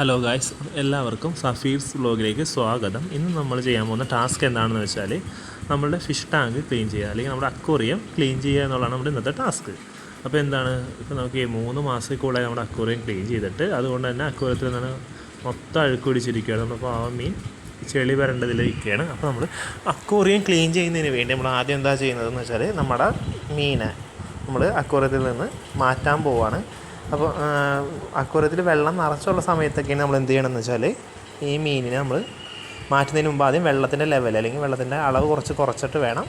Hello guys എല്ലാവർക്കും സഫീർസ് വ്ലോഗിലേക്ക് സ്വാഗതം. ഇന്ന് നമ്മൾ ചെയ്യാൻ പോകുന്ന ടാസ്ക് എന്താണെന്ന് വെച്ചാൽ നമ്മളുടെ ഫിഷ് ടാങ്ക് ക്ലീൻ ചെയ്യുക അല്ലെങ്കിൽ നമ്മുടെ അക്വറിയം ക്ലീൻ ചെയ്യുക എന്നുള്ളതാണ് നമ്മുടെ ഇന്നത്തെ ടാസ്ക്. അപ്പോൾ എന്താണ് ഇപ്പോൾ നമുക്ക് ഈ മൂന്ന് മാസത്തിൽ കൂടെ നമ്മുടെ അക്വറിയം ക്ലീൻ ചെയ്തിട്ട് അതുകൊണ്ട് തന്നെ അക്വറിയത്തിൽ നിന്നാണ് മൊത്തം അഴുക്ക് പിടിച്ചിരിക്കുകയാണ്. നമ്മൾ പാവം മീൻ ചെളി വരേണ്ടതിലിരിക്കുകയാണ് അപ്പോൾ നമ്മൾ അക്വറിയം ക്ലീൻ ചെയ്യുന്നതിന് വേണ്ടി നമ്മൾ ആദ്യം എന്താ ചെയ്യുന്നതെന്ന് വെച്ചാൽ നമ്മുടെ മീനെ നമ്മൾ അക്വറിയത്തിൽ നിന്ന് മാറ്റാൻ പോവാണ്. അപ്പോൾ അക്വറിയത്തിൽ വെള്ളം നിറച്ചുള്ള സമയത്തൊക്കെയാണ് നമ്മൾ എന്ത് ചെയ്യണമെന്ന് വെച്ചാൽ ഈ മീനിനെ നമ്മൾ മാറ്റുന്നതിന് മുമ്പ് ആദ്യം വെള്ളത്തിന്റെ ലെവൽ അല്ലെങ്കിൽ വെള്ളത്തിന്റെ അളവ് കുറച്ച് കുറച്ചിട്ട് വേണം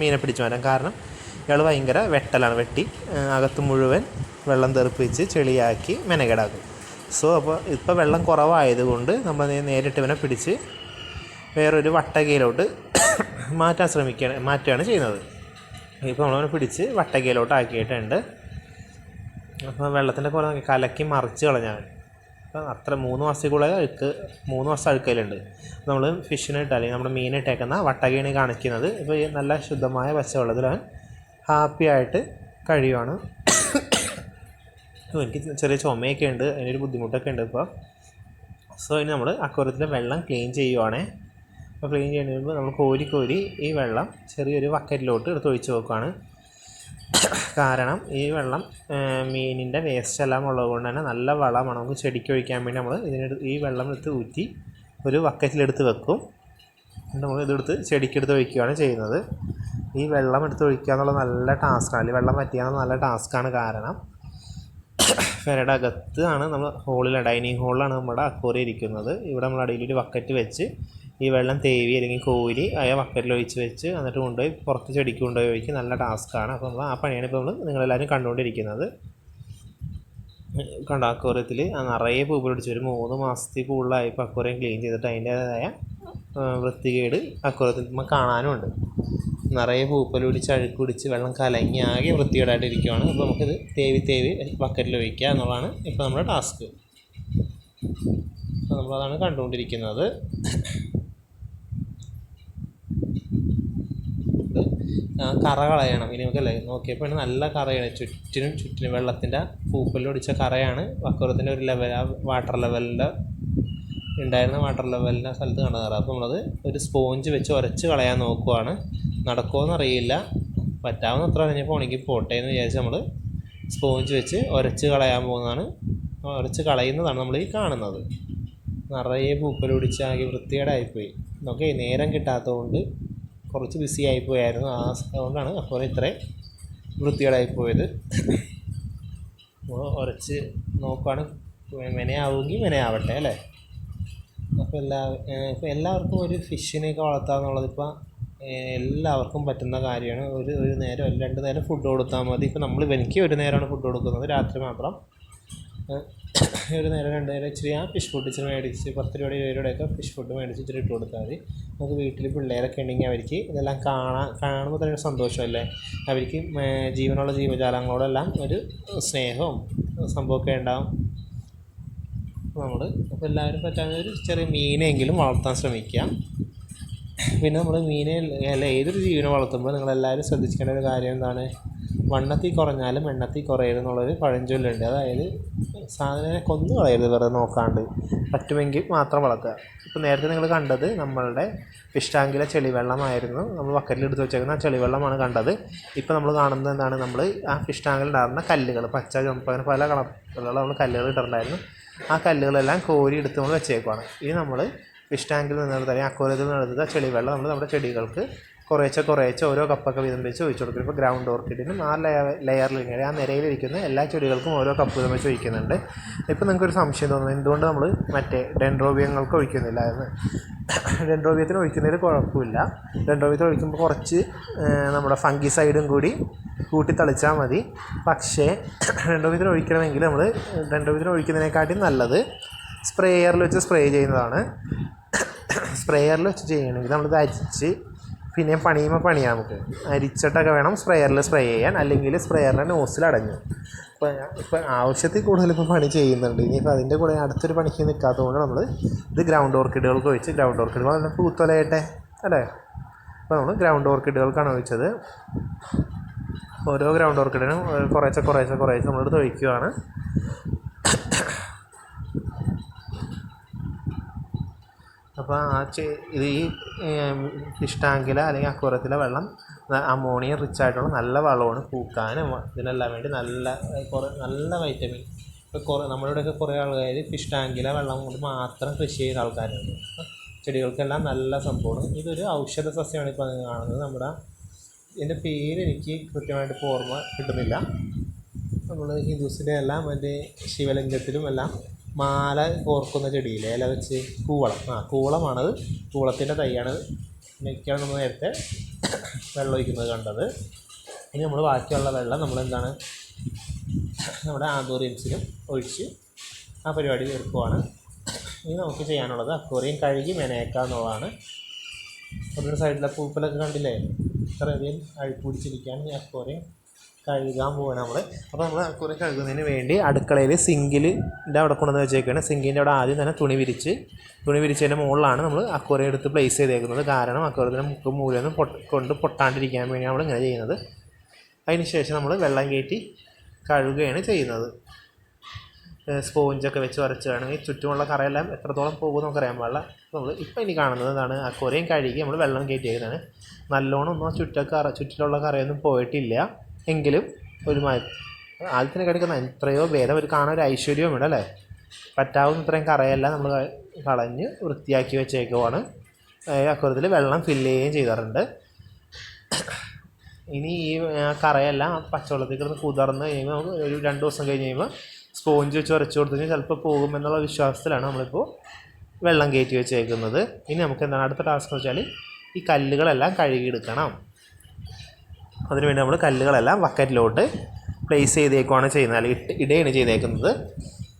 മീനെ പിടിച്ചു മാറ്റാൻ. കാരണം ഇയാൾ ഭയങ്കര വെട്ടലാണ്. വെട്ടി അകത്ത് മുഴുവൻ വെള്ളം തെറിപ്പിച്ച് ചെളിയാക്കി മെനകേടാക്കും. സോ അപ്പോൾ ഇപ്പോൾ വെള്ളം കുറവായതുകൊണ്ട് നമ്മൾ നേരിട്ട് ഇവനെ പിടിച്ച് വേറൊരു വട്ടകയിലോട്ട് മാറ്റാൻ ശ്രമിക്കുകയാണ് മാറ്റുകയാണ് ചെയ്യുന്നത്. ഇപ്പോൾ നമ്മളവനെ പിടിച്ച് വട്ടകയിലോട്ട് ആക്കിയിട്ടുണ്ട് അപ്പോൾ വെള്ളത്തിന്റെ കുറേ കലക്കി മറിച്ച് കളഞ്ഞാൽ അപ്പം അത്ര മൂന്ന് മാസത്തേക്കുള്ള അഴുക്ക് മൂന്ന് മാസം അഴുക്കലുണ്ട്. നമ്മൾ ഫിഷിനെ ഇട്ട് അല്ലെങ്കിൽ നമ്മുടെ മീനിട്ടേക്കുന്ന ഈ കാണിക്കുന്നത്. ഇപ്പോൾ ഈ നല്ല ശുദ്ധമായ പച്ചവെള്ളത്തിൽ അവൻ ഹാപ്പി ആയിട്ട് കഴിയുവാണ്. എനിക്ക് ചെറിയ ചുമയൊക്കെ ഉണ്ട് അതിനൊരു ബുദ്ധിമുട്ടൊക്കെ ഉണ്ട് ഇപ്പോൾ സോ ഇനി നമ്മൾ അക്വറത്തിലെ വെള്ളം ക്ലീൻ ചെയ്യുവാണേ. അപ്പോൾ ക്ലീൻ ചെയ്യുമ്പോൾ നമ്മൾ കോരി കോരി ഈ വെള്ളം ചെറിയൊരു ബക്കറ്റിലോട്ട് എടുത്ത് ഒഴിച്ച് വെക്കുകയാണ് കാരണം ഈ വെള്ളം മീനിന്റെ വേസ്റ്റ് എല്ലാം ഉള്ളത് കൊണ്ട് തന്നെ നല്ല വളമാണ്. നമുക്ക് ചെടിക്ക് ഒഴിക്കാൻ വേണ്ടി നമ്മൾ ഇതിനെടു ഈ വെള്ളം എടുത്ത് ഊറ്റി ഒരു ബക്കറ്റിലെടുത്ത് വെക്കും. എന്നിട്ട് നമ്മൾ ഇതെടുത്ത് ചെടിക്കെടുത്ത് ഒഴിക്കുകയാണ് ചെയ്യുന്നത്. ഈ വെള്ളം എടുത്ത് ഒഴിക്കുക എന്നുള്ള നല്ല ടാസ്ക്കാണ് അല്ലെങ്കിൽ വെള്ളം പറ്റിയ നല്ല ടാസ്ക്കാണ് കാരണം. പെരയുടെ അകത്ത് ആണ് നമ്മൾ ഹോളിൽ ഡൈനിങ് ഹോളിലാണ് നമ്മുടെ അക്കോറി ഇരിക്കുന്നത്. ഇവിടെ നമ്മൾ അടിയിലൊരു ബക്കറ്റ് വെച്ച് ഈ വെള്ളം തേവി അല്ലെങ്കിൽ കോരി ആ ബക്കറ്റിൽ ഒഴിച്ച് വെച്ച് എന്നിട്ട് കൊണ്ടുപോയി പുറത്ത് ചെടിക്ക് കൊണ്ടുപോയി ഒഴിക്കും നല്ല ടാസ്ക്കാണ് അപ്പോൾ നമ്മൾ ആ പണിയാണ് ഇപ്പോൾ നമ്മൾ നിങ്ങളെല്ലാവരും കണ്ടുകൊണ്ടിരിക്കുന്നത്. കണ്ട? അക്വറിയത്തിൽ നിറയെ പൂ പിടിച്ചു. ഒരു മൂന്ന് മാസത്തിൽ കൂടുതലായി ഇപ്പോൾ അക്വറിയം ക്ലീൻ ചെയ്തിട്ട് അതിന്റേതായ വൃത്തികേട് അക്വറിയത്തിൽ കാണാനുമുണ്ട് നിറയെ പൂപ്പൽ പിടിച്ച് അഴുക്ക് പിടിച്ച് വെള്ളം കലങ്ങി ആകെ വൃത്തികേടായിട്ട് ഇരിക്കുവാണ് അപ്പോൾ നമുക്കിത് തേവി തേവി ബക്കറ്റിൽ ഒഴിക്കുക എന്നുള്ളതാണ് ഇപ്പോൾ നമ്മുടെ ടാസ്ക് അപ്പോൾ നമ്മളതാണ് കണ്ടുകൊണ്ടിരിക്കുന്നത് ഇത് ആ കറ കളയണം. ഇനി നമുക്കല്ലേ നോക്കിയപ്പോൾ നല്ല കറയാണ്. ചുറ്റിനും ചുറ്റിനും വെള്ളത്തിന്റെ പൂപ്പലൊടിച്ച കറയാണ്. വക്കുറത്തിന്റെ ഒരു ലെവൽ ആ വാട്ടർ ലെവലിന്റെ ഉണ്ടായിരുന്ന വാട്ടർ ലെവലിന്റെ സ്ഥലത്ത് കണ്ട അപ്പോൾ നമ്മളത് ഒരു സ്പോഞ്ച് വെച്ച് ഉരച്ച് കളയാൻ നോക്കുവാണ്. നടക്കുമോ അറിയില്ല. പറ്റാവുന്ന അത്ര കഴിഞ്ഞപ്പോൾ ഉണങ്ങി പോട്ടെ എന്ന് വിചാരിച്ച് നമ്മൾ സ്പോഞ്ച് വെച്ച് ഉരച്ച് കളയാൻ പോകുന്നതാണ്. ഉരച്ച് കളയുന്നതാണ് നമ്മൾ ഈ കാണുന്നത്. നിറയെ പൂപ്പലൊടിച്ചാകി പിടിച്ചാകെ വൃത്തികേടായിപ്പോയി. നോക്കേ നേരം കിട്ടാത്തതുകൊണ്ട് കുറച്ച് ബിസി ആയിപ്പോയായിരുന്നു ആ അതുകൊണ്ടാണ് അപ്പോൾ ഇത്രയും വൃത്തികേടായിപ്പോയത്. ഉരച്ച് നോക്കുകയാണ് മെനയാവുമെങ്കിൽ മെനയാവട്ടെ അല്ലേ? അപ്പോൾ എല്ലാ ഇപ്പോൾ എല്ലാവർക്കും ഒരു ഫിഷിനെയൊക്കെ വളർത്തുക എന്നുള്ളത് ഇപ്പോൾ എല്ലാവർക്കും പറ്റുന്ന കാര്യമാണ്. ഒരു ഒരു നേരം രണ്ട് നേരം ഫുഡ് കൊടുത്താൽ മതി. ഇപ്പോൾ നമ്മൾ എനിക്ക് ഒരു നേരമാണ് ഫുഡ് കൊടുക്കുന്നത്. രാത്രി മാത്രം. ഒരു നേരം രണ്ട് നേരം ഇച്ചിരി ആ ഫിഷ് ഫുഡ് ഇച്ചിരി മേടിച്ച് പത്ത് രൂപയുടെ ഇരുപത് ഫിഷ് ഫുഡ് മേടിച്ച് ഇച്ചിരി ഇട്ട് കൊടുത്താൽ മതി. നമുക്ക് വീട്ടിൽ പിള്ളേരൊക്കെ ഉണ്ടെങ്കിൽ അവർക്ക് ഇതെല്ലാം കാണാൻ കാണുമ്പോൾ തന്നെ സന്തോഷമല്ലേ? അവർക്ക് ജീവനുള്ള ജീവജാലങ്ങളോടെല്ലാം ഒരു സ്നേഹവും സംഭവമൊക്കെ ഉണ്ടാവും. നമ്മൾ അപ്പോൾ എല്ലാവരും പറ്റാവുന്ന ഒരു ചെറിയ മീനെങ്കിലും വളർത്താൻ ശ്രമിക്കുക പിന്നെ നമ്മൾ മീനെ അല്ല ഏതൊരു ജീവനെ വളർത്തുമ്പോൾ നിങ്ങളെല്ലാവരും ശ്രദ്ധിക്കേണ്ട ഒരു കാര്യം എന്താണ്? വണ്ണത്തിൽ കുറഞ്ഞാലും എണ്ണത്തിൽ കുറയരുത് എന്നുള്ളൊരു പഴഞ്ചൊല്ലുണ്ട്. അതായത് സാധനങ്ങളെ കൊന്നു കളയരുത് വെറുതെ നോക്കാണ്ട്. പറ്റുമെങ്കിൽ മാത്രം വളർത്തുക. ഇപ്പോൾ നേരത്തെ നിങ്ങൾ കണ്ടത് നമ്മളുടെ ഫിഷ് ടാങ്കിലെ ചെളിവെള്ളമായിരുന്നു. നമ്മൾ ബക്കറ്റിൽ എടുത്ത് വെച്ചേക്കുന്ന ചെളിവെള്ളമാണ് കണ്ടത്. ഇപ്പോൾ നമ്മൾ കാണുന്നത് എന്താണ്? നമ്മൾ ആ ഉണ്ടാകുന്ന കല്ലുകൾ പച്ച ചുമപ്പ് അങ്ങനെ പല കളറിലുള്ള നമ്മൾ കല്ലുകൾ ഇട്ടിട്ടുണ്ടായിരുന്നു. ആ കല്ലുകളെല്ലാം കോരി എടുത്ത് നമ്മൾ വെച്ചേക്കുവാണ്. ഇനി നമ്മൾ ഫിഷ് ടാങ്കിൽ നിന്നെടുത്ത് അല്ലെങ്കിൽ അക്വറിയത്തിൽ നിന്നെടുത്ത ചെളിവെള്ളം നമ്മൾ നമ്മുടെ ചെടികൾക്ക് കുറേശ്ശെ കുറേശ്ശെ ഓരോ കപ്പൊക്കെ വീതം വെച്ച് ഒഴിച്ചു കൊടുക്കും. ഇപ്പോൾ ഗ്രൗണ്ട് ഓർക്കിഡിനും ആ ലെയർ ലെയറിൽ ഇങ്ങനെ ആ നിരയിലിരിക്കുന്ന എല്ലാ ചെടികൾക്കും ഓരോ കപ്പ് വീതം വെച്ച് ഒഴിക്കുന്നുണ്ട്. ഇപ്പോൾ നിങ്ങൾക്കൊരു സംശയം തോന്നുന്നു എന്തുകൊണ്ട് നമ്മൾ മറ്റേ ഡെൻഡ്രോബിയങ്ങൾക്ക് ഒഴിക്കുന്നില്ല എന്ന്? ഡെൻഡ്രോബിയത്തിന് ഒഴിക്കുന്നതിൽ കുഴപ്പമില്ല. ഡെൻഡ്രോബിയത്തിന് ഒഴിക്കുമ്പോൾ കുറച്ച് നമ്മുടെ ഫംഗി സൈഡും കൂടി കൂട്ടി തളിച്ചാൽ മതി. പക്ഷേ ഡെൻഡ്രോബിയത്തിന് ഒഴിക്കണമെങ്കിൽ നമ്മൾ ഡെൻഡ്രോബിയത്തിന് ഒഴിക്കുന്നതിനെക്കാട്ടിയും നല്ലത് സ്പ്രേയറിൽ വെച്ച് സ്പ്രേ ചെയ്യുന്നതാണ്. സ്പ്രേയറിൽ വെച്ച് ചെയ്യണമെങ്കിൽ നമ്മളിത് അരിച്ച് പിന്നെയും പണിയുമ്പോൾ പണിയാം നമുക്ക്. അരിച്ചിട്ടൊക്കെ വേണം സ്പ്രെയറിൽ സ്പ്രേ ചെയ്യാൻ. അല്ലെങ്കിൽ സ്പ്രെയറിന്റെ നോസിൽ അടഞ്ഞു. ഇപ്പോൾ ഇപ്പോൾ ആവശ്യത്തിൽ കൂടുതൽ ഇപ്പോൾ പണി ചെയ്യുന്നുണ്ട്. ഇനിയിപ്പോൾ അതിന്റെ കൂടെ അടുത്തൊരു പണിക്ക് നിൽക്കാത്തതുകൊണ്ട് നമ്മൾ ഇത് ഗ്രൗണ്ട് ഓർക്കിഡുകൾക്ക് ഒഴിച്ച് ഗ്രൗണ്ട് ഓർക്കിഡുകൾ നല്ല പൂത്തൊലയട്ടെ അല്ലേ? അപ്പോൾ നമ്മൾ ഗ്രൗണ്ട് ഓർക്കിഡുകൾക്കാണ് ഒഴിച്ചത്. ഓരോ ഗ്രൗണ്ട് ഓർക്കിഡിനും കുറേശ്ശെ കുറേശ്ശെ കുറേശ്ശെ നമ്മളെടുത്ത് ഒഴിക്കുകയാണ് അപ്പോൾ ആ ഇത് ഈ ഫിഷ് ടാങ്കിലെ അല്ലെങ്കിൽ അക്വറത്തിലെ വെള്ളം അമോണിയ റിച്ച് ആയിട്ടുള്ള നല്ല വളമാണ് പൂക്കാനും ഇതിനെല്ലാം വേണ്ടി നല്ല കുറേ നല്ല വൈറ്റമിൻ ഇപ്പോൾ കുറേ നമ്മളിവിടെയൊക്കെ കുറേ ആൾക്കാർ ഫിഷ് ടാങ്കിലെ വെള്ളം കൊണ്ട് മാത്രം കൃഷി ചെയ്യുന്ന ആൾക്കാരുണ്ട്. ചെടികൾക്കെല്ലാം നല്ല സംഭവമാണ്. ഇതൊരു ഔഷധ സസ്യമാണ് ഇപ്പോൾ കാണുന്നത്. നമ്മുടെ ഇതിന്റെ പേര് എനിക്ക് കൃത്യമായിട്ട് ഓർമ്മ കിട്ടുന്നില്ല. നമ്മൾ ഹിന്ദുസിന്റെ എല്ലാം മറ്റേ ശിവലിംഗത്തിലും എല്ലാം മാല കോർക്കുന്ന ചെടിയിലെ ഇല വെച്ച് കൂവളം. ആ കൂവളമാണത്. കൂവളത്തിന്റെ തൈയാണത് ഇതിനൊക്കെയാണ് നമ്മൾ നേരത്തെ വെള്ളം ഒഴിക്കുന്നത് കണ്ടത്. ഇനി നമ്മൾ ബാക്കിയുള്ള വെള്ളം നമ്മൾ എന്താണ് നമ്മുടെ ആന്തോറിയംസിലും ഒഴിച്ച് ആ പരിപാടി തീർക്കുവാണ്. ഇനി നമുക്ക് ചെയ്യാനുള്ളത് അക്വറിയം കഴുകി മെനയേക്കുക എന്നുള്ളതാണ്. ഒരു സൈഡിലെ പൂപ്പലൊക്കെ കണ്ടില്ലേ? ഇത്രയധികം അഴുക്ക് ഈ അക്വേറിയം. കഴുകാൻ പോവാണ് നമ്മൾ അപ്പോൾ നമ്മൾ കുറേ കഴുകുന്നതിന് വേണ്ടി അടുക്കളയിൽ സിങ്കിലിന്റെ അവിടെ കൊണ്ടുവന്ന് വെച്ചേക്കാണ്. സിങ്കിന്റെ അവിടെ ആദ്യം തന്നെ തുണി വിരിച്ച് തുണി വിരിച്ചതിന്റെ മുകളിലാണ് നമ്മൾ അക്വേറിയം എടുത്ത് പ്ലേസ് ചെയ്തേക്കുന്നത്. കാരണം അക്വേറിയത്തിന് മുക്ക് മൂലൊന്നും പൊട്ട് കൊണ്ട് പൊട്ടാണ്ടിരിക്കാൻ വേണ്ടി നമ്മൾ ഇങ്ങനെ ചെയ്യുന്നത്. അതിന് ശേഷം നമ്മൾ വെള്ളം കയറ്റി കഴുകുകയാണ് ചെയ്യുന്നത്. സ്പോഞ്ചൊക്കെ വെച്ച് വരച്ചാണെങ്കിൽ ചുറ്റുമുള്ള കറയെല്ലാം എത്രത്തോളം പോകും നമുക്കറിയാൻ പാടില്ല. നമ്മൾ ഇപ്പോൾ ഇനി കാണുന്നത് എന്താണ്? ആ കുറേയും കഴുകി നമ്മൾ വെള്ളം കയറ്റിയേക്കുന്നതാണ്. നല്ലോണം ഒന്നും ആ ചുറ്റൊക്കെ കറ ചുറ്റിലുള്ള കറയൊന്നും പോയിട്ടില്ല. എങ്കിലും ഒരു ആദ്യത്തിന് കിടക്കുന്ന എത്രയോ ഭേദം. ഒരു കാണാൻ ഒരു ഐശ്വര്യവും ഉണ്ട് അല്ലേ? പറ്റാവുന്ന ഇത്രയും കറയെല്ലാം. നമ്മൾ കളഞ്ഞ് വൃത്തിയാക്കി വെച്ചേക്കുവാണ്. അക്കുറത്തിൽ വെള്ളം ഫില്ല് ചെയ്യുകയും ചെയ്തിട്ടുണ്ട് ഇനി ഈ കറയെല്ലാം. പച്ചവെള്ളത്തിൽ കിടന്ന് കുതിർന്ന് കഴിയുമ്പോൾ നമുക്ക് ഒരു രണ്ട് ദിവസം കഴിഞ്ഞ് കഴിയുമ്പോൾ സ്പോഞ്ച് വെച്ച് ഉരച്ച് കൊടുത്തു കഴിഞ്ഞാൽ ചിലപ്പോൾ പോകുമെന്നുള്ള വിശ്വാസത്തിലാണ് നമ്മളിപ്പോൾ വെള്ളം കയറ്റി വെച്ചേക്കുന്നത്. ഇനി നമുക്ക് എന്താണ്? അടുത്ത ടാസ്ക് എന്ന് വെച്ചാൽ ഈ കല്ലുകളെല്ലാം കഴുകിയെടുക്കണം. അതിനുവേണ്ടി നമ്മൾ കല്ലുകളെല്ലാം ബക്കറ്റിലോട്ട് പ്ലേസ് ചെയ്തേക്കുവാണ് ചെയ്യുന്നത്. അല്ലെങ്കിൽ ഇടയാണ് ചെയ്തേക്കുന്നത്.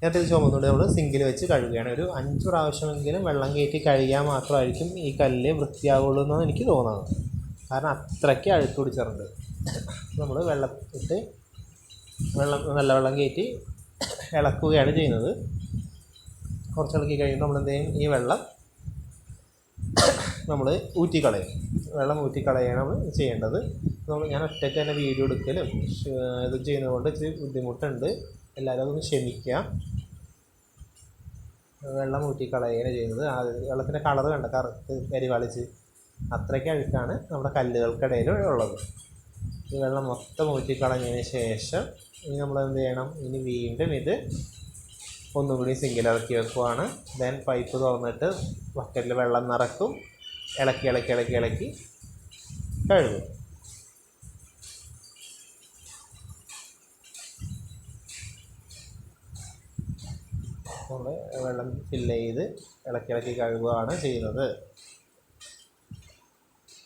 നേരത്തെ ചുമന്നുകൊണ്ട് നമ്മൾ സിങ്കിൽ വെച്ച് കഴുകുകയാണ്. ഒരു അഞ്ച് പ്രാവശ്യമെങ്കിലും വെള്ളം കയറ്റി കഴുകിയാൽ മാത്രമായിരിക്കും ഈ കല്ല് വൃത്തിയാവുള്ളൂ എന്നാണ് എനിക്ക് തോന്നുന്നത്. കാരണം അത്രയ്ക്ക് അഴുക്ക് പിടിച്ചിട്ടുണ്ട്. നമ്മൾ വെള്ളം ഇട്ട് വെള്ളം നല്ല വെള്ളം കയറ്റി ഇളക്കുകയാണ് ചെയ്യുന്നത്. കുറച്ച് ഇളക്കി കഴിയുമ്പോൾ നമ്മൾ എന്ത് ഈ വെള്ളം നമ്മൾ ഊറ്റിക്കളയും. വെള്ളം ഊറ്റിക്കളയാണ് ചെയ്യേണ്ടത്. നമ്മൾ ഞാൻ ഒറ്റയ്ക്ക് തന്നെ വീഡിയോ എടുക്കലും ഇത് ചെയ്യുന്നതുകൊണ്ട് ഇച്ചിരി ബുദ്ധിമുട്ടുണ്ട്. എല്ലാവരും അതൊന്ന് ക്ഷമിക്കുക. വെള്ളം ഊറ്റിക്കളയാണ് ചെയ്യുന്നത്. ആ വെള്ളത്തിന്റെ കളർ കണ്ട കറുത്ത് കരിവാളിച്ച് അത്രയ്ക്ക് അഴുക്കാണ് നമ്മുടെ കല്ലുകൾക്കിടയിൽ ഉള്ളത്. ഈ വെള്ളം മൊത്തം ഊറ്റിക്കളഞ്ഞതിന് ശേഷം ഇനി നമ്മൾ എന്ത് ചെയ്യണം? ഇനി വീണ്ടും ഇത് ഒന്നുകൂടി സിങ്കിലിറക്കി വെക്കുവാണ്. ദെൻ പൈപ്പ് തുറന്നിട്ട് ബക്കറ്റിൽ വെള്ളം നിറക്കും. ഇളക്കി ഇളക്കി ഇളക്കി ഇളക്കി കഴുകും. വെള്ളം ഫില്ല് ചെയ്ത് ഇളക്കി ഇളക്കി കഴുകുകയാണ് ചെയ്യുന്നത്.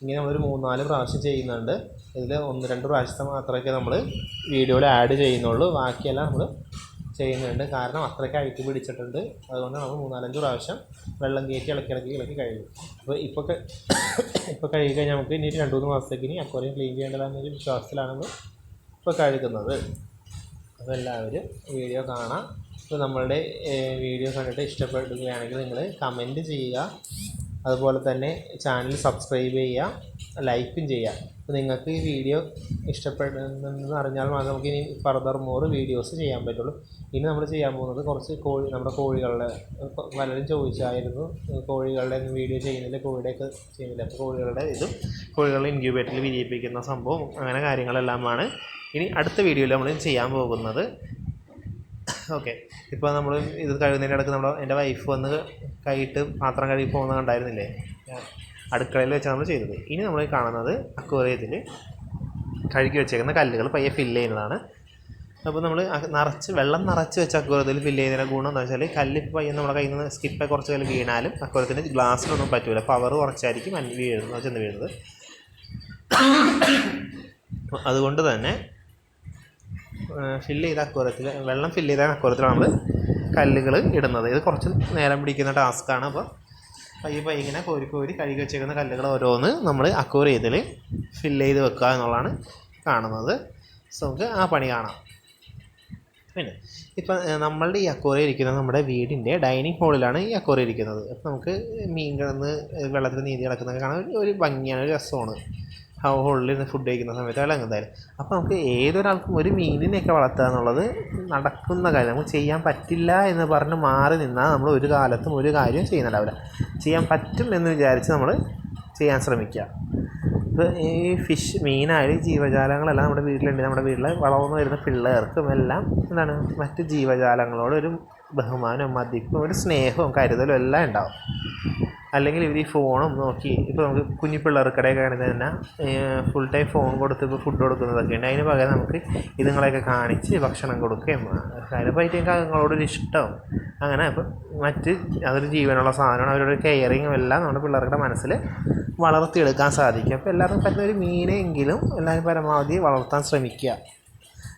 ഇങ്ങനെ നമ്മളൊരു മൂന്നാൽ പ്രാവശ്യം ചെയ്യുന്നുണ്ട്. ഇതിൽ ഒന്ന് രണ്ട് പ്രാവശ്യത്തെ മാത്രമൊക്കെ നമ്മൾ വീഡിയോയിൽ ആഡ് ചെയ്യുന്നുള്ളൂ. ബാക്കിയെല്ലാം നമ്മൾ ചെയ്യുന്നുണ്ട്. കാരണം അത്രയ്ക്ക് അഴുക്ക് പിടിച്ചിട്ടുണ്ട്. അതുകൊണ്ട് നമ്മൾ മൂന്നാലഞ്ച് പ്രാവശ്യം വെള്ളം കയറ്റി ഇളക്കി ഇളക്കി ഇളക്കി കഴുകും. അപ്പോൾ ഇപ്പോൾ ഇപ്പോൾ കഴുകി കഴിഞ്ഞാൽ നമുക്ക് ഇനി രണ്ട് മൂന്ന് മാസത്തേക്ക് ഇനി അക്വറിയം ക്ലീൻ ചെയ്യേണ്ടതാണെന്നൊരു വിശ്വാസത്തിലാണ് ഇപ്പോൾ കഴുകുന്നത്. അപ്പോൾ എല്ലാവരും വീഡിയോ കാണാം. ഇപ്പോൾ നമ്മളുടെ വീഡിയോ കണ്ടിട്ട് ഇഷ്ടപ്പെടുകയാണെങ്കിൽ നിങ്ങൾ കമന്റ് ചെയ്യുക. അതുപോലെ തന്നെ ചാനൽ സബ്സ്ക്രൈബ് ചെയ്യുക. ലൈക്കും ചെയ്യുക. അപ്പോൾ നിങ്ങൾക്ക് ഈ വീഡിയോ ഇഷ്ടപ്പെടുന്നെന്ന് അറിഞ്ഞാൽ മാത്രം നമുക്ക് ഇനി ഫർദർ മോർ വീഡിയോസ് ചെയ്യാൻ പറ്റുള്ളൂ. ഇനി നമ്മൾ ചെയ്യാൻ പോകുന്നത് കുറച്ച് കോഴി നമ്മുടെ കോഴികളുടെ പലരും ചോദിച്ചായിരുന്നു കോഴികളുടെ വീഡിയോ ചെയ്യുന്നില്ല കോഴിയുടെയൊക്കെ ചെയ്യുന്നില്ല? അപ്പോൾ കോഴികളുടെ ഇതും കോഴികളെ ഇൻക്യൂബേറ്ററിൽ വിരിയിപ്പിക്കുന്ന സംഭവം അങ്ങനെ കാര്യങ്ങളെല്ലാമാണ്. ഇനി അടുത്ത വീഡിയോയിൽ നമ്മൾ ചെയ്യാൻ പോകുന്നത്. ഓക്കെ. ഇപ്പോൾ നമ്മൾ ഇത് കഴുകുന്നതിന്റെ ഇടയ്ക്ക് നമ്മൾ എന്റെ വൈഫ് വന്ന് കൈയിട്ട് പാത്രം കഴുകി പോകുന്നത് കണ്ടായിരുന്നില്ലേ? അടുക്കളയിൽ വെച്ചാണ് നമ്മൾ ചെയ്തത്. ഇനി നമ്മൾ കാണുന്നത് അക്വേറിയത്തിൽ കഴുകി വെച്ചേക്കുന്ന കല്ലുകൾ പയ്യെ ഫില്ല് ചെയ്യുന്നതാണ്. അപ്പോൾ നമ്മൾ നിറച്ച് വെള്ളം നിറച്ച് വെച്ച അക്വേറിയത്തിൽ ഫില്ല് ചെയ്യുന്നതിന്റെ ഗുണം എന്ന് വെച്ചാൽ കല്ല് പയ്യെ നമ്മുടെ കയ്യിൽ നിന്ന് സ്കിപ്പ് കുറച്ച് കല്ല് വീണാലും അക്വേറിയത്തിന് ഗ്ലാസ്സിനൊന്നും പറ്റില്ല പവർ കുറച്ചായിരിക്കും അന്വ വീഴുന്നത് ചെന്ന് വീഴുന്നത്. അതുകൊണ്ട് തന്നെ ഫില്ല് ചെയ്ത അക്വറത്തിൽ വെള്ളം ഫില്ല് ചെയ്ത അക്വറത്തിലാണ് നമ്മൾ കല്ലുകൾ ഇടുന്നത്. ഇത് കുറച്ച് നേരം പിടിക്കുന്ന ടാസ്ക്കാണ് അപ്പോൾ പയ്യെ പയ്യെ ഇങ്ങനെ കോരി കോരി കഴുകി വെച്ചേക്കുന്ന കല്ലുകൾ ഓരോന്ന് നമ്മൾ അക്വറിയത്തിൽ ഫില്ല് ചെയ്ത് വെക്കുക എന്നുള്ളതാണ് കാണുന്നത്. സോ നമുക്ക് ആ പണി കാണാം. പിന്നെ ഇപ്പം നമ്മളുടെ ഈ അക്വറിയം ഇരിക്കുന്നത് നമ്മുടെ വീടിന്റെ ഡൈനിങ് ഹാളിലാണ് ഈ അക്വറിയം ഇരിക്കുന്നത്. അപ്പം നമുക്ക് മീൻ കിടന്ന് വെള്ളത്തിൽ നീന്തി കിടക്കുന്നതൊക്കെ കാണാൻ ഒരു- ഭംഗിയാണ് ഒരു രസമാണ്. ഹോളിൽ നിന്ന് ഫുഡ് കഴിക്കുന്ന സമയത്ത് വെള്ളം എന്തായാലും. അപ്പോൾ നമുക്ക് ഏതൊരാൾക്കും ഒരു മീനിനെയൊക്കെ വളർത്തുക എന്നുള്ളത് നടക്കുന്ന കാര്യം. നമുക്ക് ചെയ്യാൻ പറ്റില്ല എന്ന് പറഞ്ഞ് മാറി നിന്നാൽ നമ്മൾ ഒരു കാലത്തും ഒരു കാര്യവും ചെയ്യുന്നുണ്ടാവില്ല. ചെയ്യാൻ പറ്റും എന്ന് വിചാരിച്ച് നമ്മൾ ചെയ്യാൻ ശ്രമിക്കുക. ഇപ്പോൾ ഈ ഫിഷ് മീനായാലും ജീവജാലങ്ങളെല്ലാം നമ്മുടെ വീട്ടിലുണ്ട്. നമ്മുടെ വീട്ടിൽ വളർന്നു വരുന്ന പിള്ളേർക്കും എല്ലാം എന്താണ് മറ്റ് ജീവജാലങ്ങളോടൊരു ബഹുമാനവും മതിപ്പും ഒരു സ്നേഹവും കരുതലും എല്ലാം ഉണ്ടാവും. അല്ലെങ്കിൽ ഇവർ ഈ ഫോണും നോക്കി ഇപ്പോൾ നമുക്ക് കുഞ്ഞു പിള്ളേർക്കിടയൊക്കെ ആണെങ്കിൽ തന്നെ ഫുൾ ടൈം ഫോൺ കൊടുത്ത് ഇപ്പോൾ ഫുഡ് കൊടുക്കുന്നതൊക്കെ ഉണ്ട് അതിന് പകരം നമുക്ക് ഇതുങ്ങളെയൊക്കെ കാണിച്ച് ഭക്ഷണം കൊടുക്കുകയും കാര്യം എനിക്ക് അതുങ്ങളോടൊരു ഇഷ്ടം. അങ്ങനെ ഇപ്പം മറ്റ് അതൊരു ജീവനുള്ള സാധനമാണ്. അവരുടെ കെയറിങ്ങും എല്ലാം നമ്മുടെ പിള്ളേരുടെ മനസ്സിൽ വളർത്തിയെടുക്കാൻ സാധിക്കും. അപ്പോൾ എല്ലാവർക്കും പറ്റുന്ന ഒരു മീനെങ്കിലും എല്ലാവരും പരമാവധി വളർത്താൻ ശ്രമിക്കുക.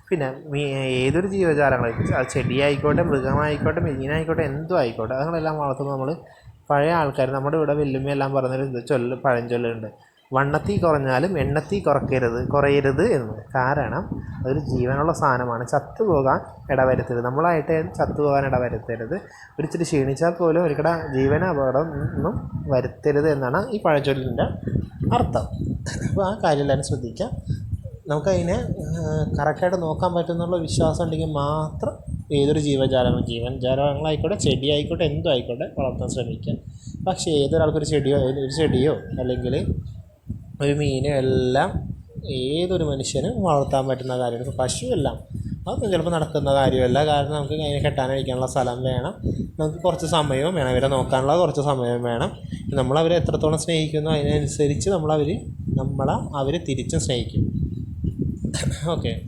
പിന്നെ മീ ഏതൊരു ജീവജാലങ്ങളും ചെടിയായിക്കോട്ടെ മൃഗമായിക്കോട്ടെ മീനായിക്കോട്ടെ എന്തും ആയിക്കോട്ടെ അതുങ്ങളെല്ലാം വളർത്തുമ്പോൾ നമ്മൾ പഴയ ആൾക്കാർ നമ്മുടെ ഇവിടെ വെല്ലുമ്മയെല്ലാം പറഞ്ഞൊരു ചൊല്ല് പഴഞ്ചൊല്ലുണ്ട്. വണ്ണത്തീ കുറഞ്ഞാലും എണ്ണത്തിൽ കുറയ്ക്കരുത് കുറയരുത് എന്ന്. കാരണം അതൊരു ജീവനുള്ള സാധനമാണ്. ചത്തുപോകാൻ ഇടവരുത്തരുത്. നമ്മളായിട്ട് ചത്തുപോകാൻ ഇടവരുത്തരുത്. ഒരിച്ചിരി ക്ഷീണിച്ചാൽ പോലും ഒരിക്കട ജീവന അപകടം ഒന്നും വരുത്തരുത് എന്നാണ് ഈ പഴഞ്ചൊല്ലിന്റെ അർത്ഥം. അപ്പോൾ ആ കാര്യം എല്ലാവരും ശ്രദ്ധിക്കുക. നമുക്കതിനെ കറക്റ്റായിട്ട് നോക്കാൻ പറ്റുന്നുള്ള വിശ്വാസം ഉണ്ടെങ്കിൽ മാത്രം ഏതൊരു ജീവജാലങ്ങളും ജീവജാലങ്ങളായിക്കോട്ടെ ചെടി ആയിക്കോട്ടെ എന്തോ ആയിക്കോട്ടെ വളർത്താൻ ശ്രമിക്കുക. പക്ഷേ ഏതൊരാൾക്കൊരു ചെടിയോ ഒരു ചെടിയോ അല്ലെങ്കിൽ ഒരു മീനും എല്ലാം ഏതൊരു മനുഷ്യനും വളർത്താൻ പറ്റുന്ന കാര്യമാണ്. ഇപ്പോൾ പശുവെല്ലാം. അതൊന്നും ചിലപ്പോൾ നടക്കുന്ന കാര്യമല്ല. കാരണം നമുക്ക് അതിനെ കെട്ടാനഴിക്കാനുള്ള സ്ഥലം വേണം. നമുക്ക് കുറച്ച് സമയവും വേണം. ഇവരെ നോക്കാനുള്ള കുറച്ച് സമയവും വേണം. നമ്മളവരെ എത്രത്തോളം സ്നേഹിക്കുന്നു അതിനനുസരിച്ച് നമ്മളവർ നമ്മളെ അവരെ തിരിച്ചും സ്നേഹിക്കും. ഓക്കെ.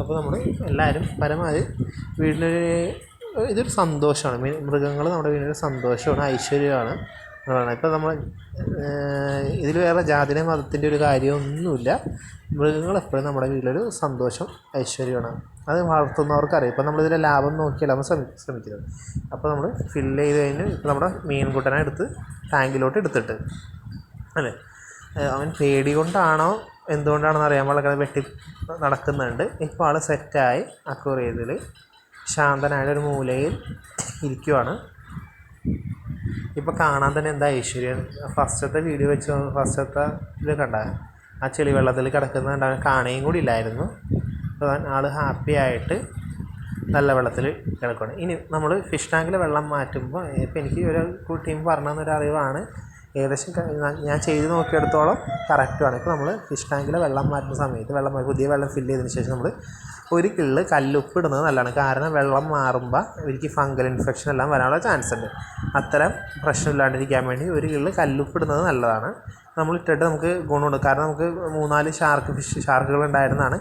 അപ്പോൾ നമ്മൾ എല്ലാവരും പരമാവധി വീട്ടിലൊരു ഇതൊരു സന്തോഷമാണ്. മൃഗങ്ങൾ നമ്മുടെ വീടിനൊരു സന്തോഷമാണ്. ഐശ്വര്യമാണ്. എന്ന് ഇപ്പം നമ്മൾ ഇതിൽ വേറെ ജാതിയുടെ മതത്തിന്റെ ഒരു കാര്യമൊന്നുമില്ല. മൃഗങ്ങൾ എപ്പോഴും നമ്മുടെ വീട്ടിലൊരു സന്തോഷം ഐശ്വര്യമാണ്. അത് വളർത്തുന്നവർക്കറിയാം ഇപ്പം നമ്മളിതിലെ ലാഭം നോക്കിയല്ല നമ്മൾ ശ്രമി ശ്രമിക്കുന്നത് അപ്പോൾ നമ്മൾ ഫില്ല് ചെയ്ത് കഴിഞ്ഞ് ഇപ്പം നമ്മുടെ മീൻകുട്ടനെ എടുത്ത് ടാങ്കിലോട്ട് എടുത്തിട്ട് അല്ലേ? അവൻ പേടി കൊണ്ടാണോ എന്തുകൊണ്ടാണെന്ന് അറിയാൻ പാടില്ല വെട്ടി നടക്കുന്നുണ്ട്. ഇപ്പോൾ ആൾ സെറ്റായി അക്വറിയതിൽ ശാന്തനായ ഒരു മൂലയിൽ ഇരിക്കുവാണ്. ഇപ്പോൾ കാണാൻ തന്നെ എന്താ ഐശ്വര്യം? ഫസ്റ്റത്തെ വീഡിയോ വെച്ച് ഫസ്റ്റത്തെ ഇത് കണ്ട? ആ ചെളി വെള്ളത്തിൽ കിടക്കുന്നത് കണ്ട? കാണുകയും കൂടി ഇല്ലായിരുന്നു. അപ്പോൾ ആൾ ഹാപ്പി ആയിട്ട് നല്ല വെള്ളത്തിൽ കിടക്കുകയാണ് ഇനി നമ്മൾ ഫിഷ് ടാങ്കിൽ വെള്ളം മാറ്റുമ്പോൾ ഇപ്പോൾ എനിക്ക് ഒരു കുട്ടിയും പറഞ്ഞു തന്നൊരു അറിവാണ്. ഏകദേശം ഞാൻ ചെയ്ത് നോക്കിയെടുത്തോളം കറക്റ്റുമാണ് ഇപ്പോൾ നമ്മൾ ഫിഷ് ടാങ്കിൽ വെള്ളം മാറ്റുന്ന സമയത്ത് വെള്ളം പുതിയ വെള്ളം ഫില്ല് ചെയ്തതിന് ശേഷം നമ്മൾ ഒരു കിള്ള് കല്ലുപ്പ് ഇടുന്നത് നല്ലതാണ്. കാരണം വെള്ളം മാറുമ്പോൾ ഇവർക്ക് ഫംഗൽ ഇൻഫെക്ഷൻ എല്ലാം വരാനുള്ള ചാൻസ് ഉണ്ട്. അത്തരം പ്രശ്നമില്ലാണ്ടിരിക്കാൻ വേണ്ടി ഒരു കിള്ള് കല്ലുപ്പ് ഇടുന്നത് നല്ലതാണ്. നമ്മൾ ഇട്ടിട്ട് നമുക്ക് ഗുണമുണ്ട്. കാരണം നമുക്ക് മൂന്നാൽ ഷാർക്ക് ഫിഷ് ഷാർക്കുകൾ ഉണ്ടായിരുന്നതാണ്.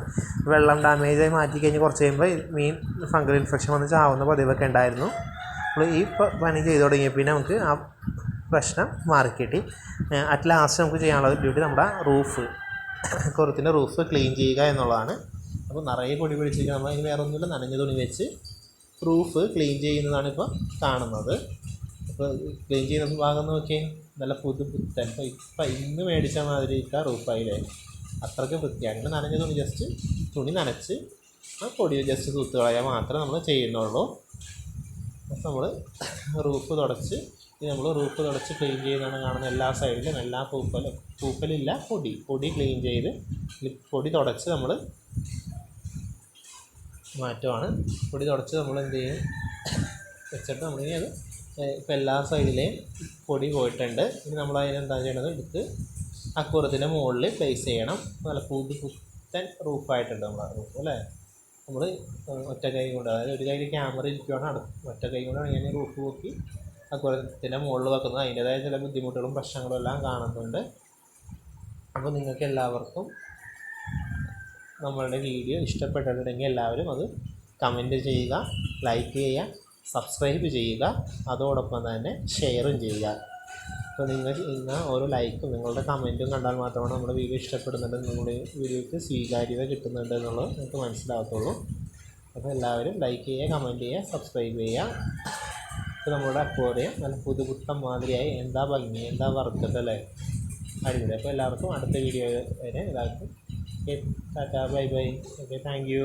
വെള്ളം ഡാമേജായി മാറ്റി കഴിഞ്ഞ് കുറച്ച് കഴിയുമ്പോൾ മീൻ ഫംഗൽ ഇൻഫെക്ഷൻ വന്ന് ചാവുന്ന പതിവൊക്കെ ഉണ്ടായിരുന്നു. നമ്മൾ ഈ പണി ചെയ്തു തുടങ്ങിയ പിന്നെ നമുക്ക് ആ പ്രശ്നം മാറിക്കിട്ടി അറ്റ് ലാസ്റ്റ് നമുക്ക് ചെയ്യാനുള്ള ഡ്യൂട്ടി നമ്മുടെ റൂഫ് കുറത്തിന്റെ റൂഫ് ക്ലീൻ ചെയ്യുക എന്നുള്ളതാണ്. അപ്പോൾ നിറയെ പൊടി പിടിച്ചിരിക്കുക നമ്മൾ അതിന് വേറെ ഒന്നുമില്ല നനഞ്ഞ തുണി വെച്ച് പ്രൂഫ് ക്ലീൻ ചെയ്യുന്നതാണ് ഇപ്പോൾ കാണുന്നത്. അപ്പോൾ ക്ലീൻ ചെയ്യുന്ന ഭാഗം നോക്കിയാൽ നല്ല പുതു പുത്തൻ ഇപ്പോൾ ഇപ്പം ഇന്ന് മേടിച്ച മാതിരിക്ക റൂഫായില്ലേ അത്രയ്ക്ക് വൃത്തിയാണ്. നനഞ്ഞ തുണി ജസ്റ്റ് തുണി നനച്ച് ആ പൊടി ജസ്റ്റ് തൂത്ത് കളയാൻ മാത്രമേ നമ്മൾ ചെയ്യുന്നുള്ളൂ. അപ്പോൾ നമ്മൾ റൂഫ് തുടച്ച് ഇത് നമ്മൾ റൂഫ് തുടച്ച് ക്ലീൻ ചെയ്യുന്നതാണ് കാണുന്നത്. എല്ലാ സൈഡിലും എല്ലാ പൂപ്പലും പൂപ്പലില്ല പൊടി. പൊടി ക്ലീൻ ചെയ്ത് പൊടി തുടച്ച് നമ്മൾ മാറ്റമാണ്. പൊടി തുടച്ച് നമ്മൾ എന്ത് ചെയ്യും? വെച്ചിട്ട് നമ്മളിനി അത് ഇപ്പം എല്ലാ സൈഡിലെയും പൊടി പോയിട്ടുണ്ട്. ഇനി നമ്മൾ അതിനെന്താ ചെയ്യണത്? എടുത്ത് അക്കൂറത്തിന്റെ മുകളിൽ പ്ലേസ് ചെയ്യണം. നല്ല പുതു പുത്തൻ റൂഫായിട്ടുണ്ട് നമ്മളെ റൂഫ് അല്ലേ? നമ്മൾ ഒറ്റ കൈ കൊണ്ട് അതായത് ഒരു കയ്യിൽ ക്യാമറ ഇരിക്കുവാണ് അടുത്ത് ഒറ്റ കൈ കൊണ്ടാണ് ഞാൻ റൂഫ് നോക്കി അക്കൂറത്തിന്റെ മുകളിൽ വെക്കുന്നത്. അതിന്റേതായ ചില ബുദ്ധിമുട്ടുകളും പ്രശ്നങ്ങളും എല്ലാം കാണുന്നുണ്ട്. അപ്പോൾ നിങ്ങൾക്ക് എല്ലാവർക്കും നമ്മളുടെ വീഡിയോ ഇഷ്ടപ്പെട്ടിട്ടുണ്ടെങ്കിൽ എല്ലാവരും അത് കമന്റ് ചെയ്യുക ലൈക്ക് ചെയ്യുക സബ്സ്ക്രൈബ് ചെയ്യുക അതോടൊപ്പം തന്നെ ഷെയറും ചെയ്യുക. അപ്പോൾ നിങ്ങൾ ചെയ്യുന്ന ഓരോ ലൈക്കും നിങ്ങളുടെ കമന്റും കണ്ടാൽ മാത്രമാണ് നമ്മുടെ വീഡിയോ ഇഷ്ടപ്പെടുന്നുണ്ട് നമ്മുടെ വീഡിയോയ്ക്ക് സ്വീകാര്യത കിട്ടുന്നുണ്ട് എന്നുള്ളത് നിങ്ങൾക്ക് മനസ്സിലാകത്തുള്ളൂ. അപ്പോൾ എല്ലാവരും ലൈക്ക് ചെയ്യുക കമന്റ് ചെയ്യുക സബ്സ്ക്രൈബ് ചെയ്യുക. ഇപ്പോൾ നമ്മുടെ അക്വോറിയം നല്ല പുതുപുത്തം മാതിരിയായി എന്താ ഭംഗി എന്താ വർക്കത്തല്ലേ അടിപൊളി. അപ്പോൾ എല്ലാവർക്കും അടുത്ത വീഡിയോ വരെ എല്ലാവർക്കും Tata bye bye. Okay, thank you.